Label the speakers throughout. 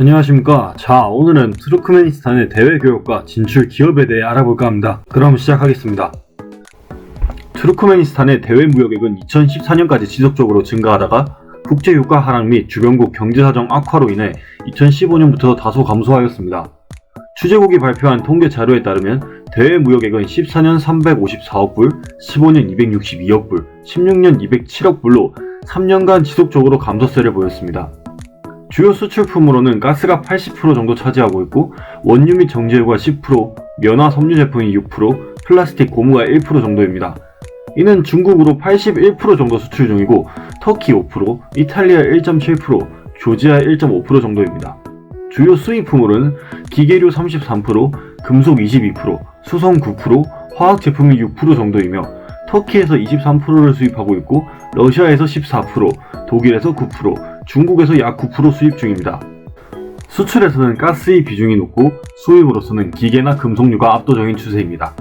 Speaker 1: 안녕하십니까. 자, 오늘은 투르크메니스탄의 대외 교역과 진출 기업에 대해 알아볼까 합니다. 그럼 시작하겠습니다. 투르크메니스탄의 대외 무역액은 2014년까지 지속적으로 증가하다가 국제 유가 하락 및 주변국 경제 사정 악화로 인해 2015년부터 다소 감소하였습니다. 취재국이 발표한 통계 자료에 따르면 대외 무역액은 14년 354억 불, 15년 262억 불, 16년 207억 불로 3년간 지속적으로 감소세를 보였습니다. 주요 수출품으로는 가스가 80% 정도 차지하고 있고 원유 및 정제유가 10%, 면화 섬유 제품이 6%, 플라스틱 고무가 1% 정도입니다. 이는 중국으로 81% 정도 수출 중이고 터키 5%, 이탈리아 1.7%, 조지아 1.5% 정도입니다. 주요 수입품으로는 기계류 33%, 금속 22%, 수성 9%, 화학 제품이 6% 정도이며 터키에서 23%를 수입하고 있고 러시아에서 14%, 독일에서 9%, 중국에서 약 9% 수입 중입니다. 수출에서는 가스의 비중이 높고 수입으로서는 기계나 금속류가 압도적인 추세입니다.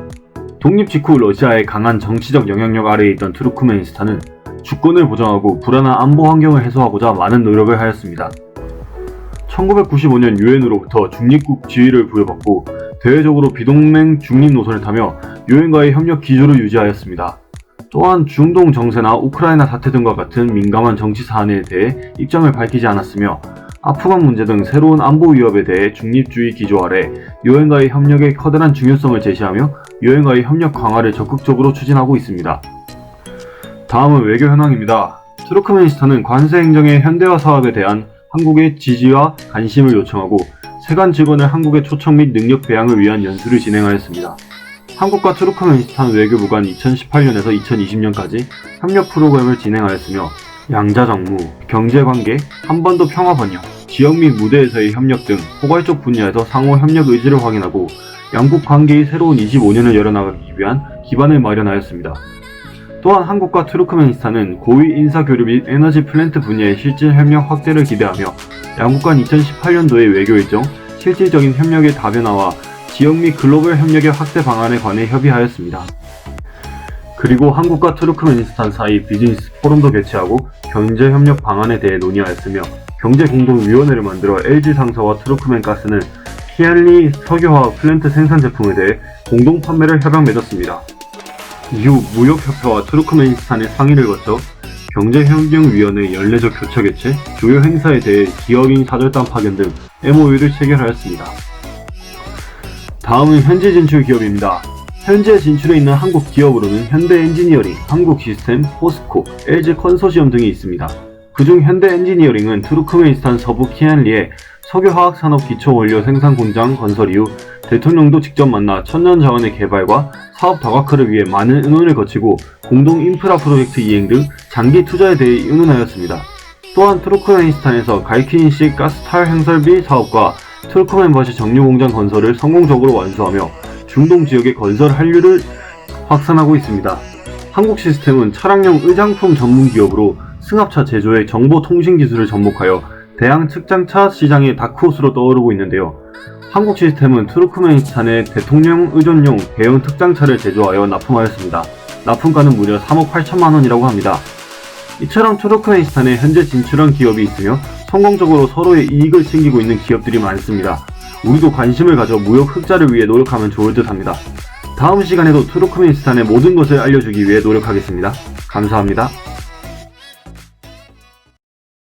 Speaker 1: 독립 직후 러시아의 강한 정치적 영향력 아래에 있던 투르크메니스탄은 주권을 보장하고 불안한 안보 환경을 해소하고자 많은 노력을 하였습니다. 1995년 유엔으로부터 중립국 지위를 부여받고 대외적으로 비동맹 중립 노선을 타며 유엔과의 협력 기조를 유지하였습니다. 또한 중동 정세나 우크라이나 사태 등과 같은 민감한 정치 사안에 대해 입장을 밝히지 않았으며 아프간 문제 등 새로운 안보 위협에 대해 중립주의 기조 아래 유엔과의 협력의 커다란 중요성을 제시하며 유엔과의 협력 강화를 적극적으로 추진하고 있습니다. 다음은 외교 현황입니다. 투르크메니스탄은 관세 행정의 현대화 사업에 대한 한국의 지지와 관심을 요청하고 세관 직원을 한국의 초청 및 능력 배양을 위한 연수를 진행하였습니다. 한국과 투르크메니스탄 외교부간 2018년에서 2020년까지 협력 프로그램을 진행하였으며 양자 정무, 경제 관계, 한반도 평화 번영, 지역 및 무대에서의 협력 등 포괄적 분야에서 상호 협력 의지를 확인하고 양국 관계의 새로운 25년을 열어나가기 위한 기반을 마련하였습니다. 또한 한국과 투르크메니스탄은 고위 인사 교류 및 에너지 플랜트 분야의 실질 협력 확대를 기대하며 양국 간 2018년도의 외교 일정, 실질적인 협력의 다변화와 지역 및 글로벌 협력의 확대 방안에 관해 협의하였습니다. 그리고 한국과 투르크메니스탄 사이 비즈니스 포럼도 개최하고 경제 협력 방안에 대해 논의하였으며 경제 공동 위원회를 만들어 LG상사와 투르크멘가스는 키알리 석유화학 플랜트 생산 제품에 대해 공동 판매를 협약 맺었습니다. 이후 무역협회와 투르크메니스탄의 상의를 거쳐 경제협력위원회 연례적 교차 개최, 주요 행사에 대해 기업인 사절단 파견 등 MOU를 체결하였습니다. 다음은 현재 진출 기업입니다. 현재 진출해 있는 한국 기업으로는 현대 엔지니어링, 한국 시스템, 포스코, LG 컨소시엄 등이 있습니다. 그중 현대 엔지니어링은 투르크메니스탄 서부 키안리에 석유화학산업 기초원료 생산 공장 건설 이후 대통령도 직접 만나 천연자원의 개발과 사업 다각화를 위해 많은 의논을 거치고 공동 인프라 프로젝트 이행 등 장기 투자에 대해 의논하였습니다. 또한 투르크메니스탄에서 갈키닌식 가스탈 행설비 사업과 투르크멘버시 정유공장 건설을 성공적으로 완수하며 중동 지역의 건설 한류를 확산하고 있습니다. 한국 시스템은 차량용 의장품 전문 기업으로 승합차 제조의 정보 통신 기술을 접목하여 대양 측장차 시장의 다크호스로 떠오르고 있는데요. 한국 시스템은 투르크메니스탄의 대통령 의존용 대형 특장차를 제조하여 납품하였습니다. 납품가는 무려 3억 8천만 원이라고 합니다. 이처럼 투르크메니스탄에 현재 진출한 기업이 있으며 성공적으로 서로의 이익을 챙기고 있는 기업들이 많습니다. 우리도 관심을 가져 무역 흑자를 위해 노력하면 좋을 듯 합니다. 다음 시간에도 투르크메니스탄의 모든 것을 알려주기 위해 노력하겠습니다. 감사합니다.